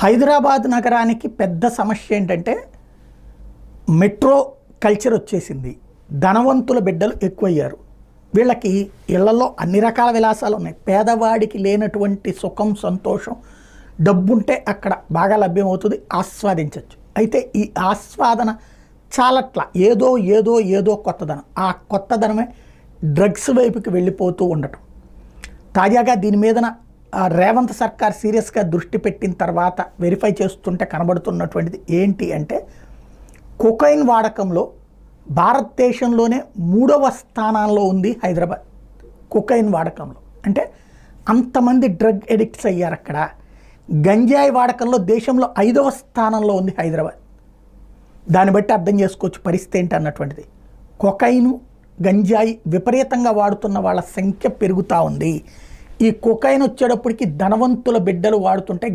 హైదరాబాద్ నగరానికి పెద్ద సమస్య ఏంటంటే మెట్రో కల్చర్ వచ్చేసింది. ధనవంతుల బిడ్డలు ఎక్కువయ్యారు. వీళ్ళకి ఇళ్ళలో అన్ని రకాల విలాసాలు ఉన్నాయి. పేదవాడికి లేనటువంటి సుఖం సంతోషం డబ్బుంటే అక్కడ బాగా లభ్యమవుతుంది. ఆస్వాదించవచ్చు అయితే ఈ ఆస్వాదన చాలట్ల. ఏదో ఏదో ఏదో కొత్తదనం. ఆ కొత్తదనమే డ్రగ్స్ వైపుకి వెళ్ళిపోతూ ఉండటం. తాజాగా దీని మీదన రేవంత్ సర్కార్ సీరియస్గా దృష్టి పెట్టిన తర్వాత వెరిఫై చేస్తుంటే కనబడుతున్నటువంటిది ఏంటి అంటే కొకైన్ వాడకంలో భారతదేశంలోనే మూడవ స్థానంలో ఉంది హైదరాబాద్. కొకైన్ వాడకంలో. అంటే అంతమంది డ్రగ్ ఎడిక్ట్స్ అయ్యారు అక్కడ. గంజాయి వాడకంలో దేశంలో ఐదవ స్థానంలో ఉంది హైదరాబాద్. దాన్ని బట్టి అర్థం చేసుకోవచ్చు పరిస్థితి ఏంటి అన్నటువంటిది. కొకైను గంజాయి విపరీతంగా వాడుతున్న వాళ్ళ సంఖ్య పెరుగుతూ ఉంది. ఈ కొకైన్ వచ్చేటప్పటికి ధనవంతుల బిడ్డలు వాడుతుంటే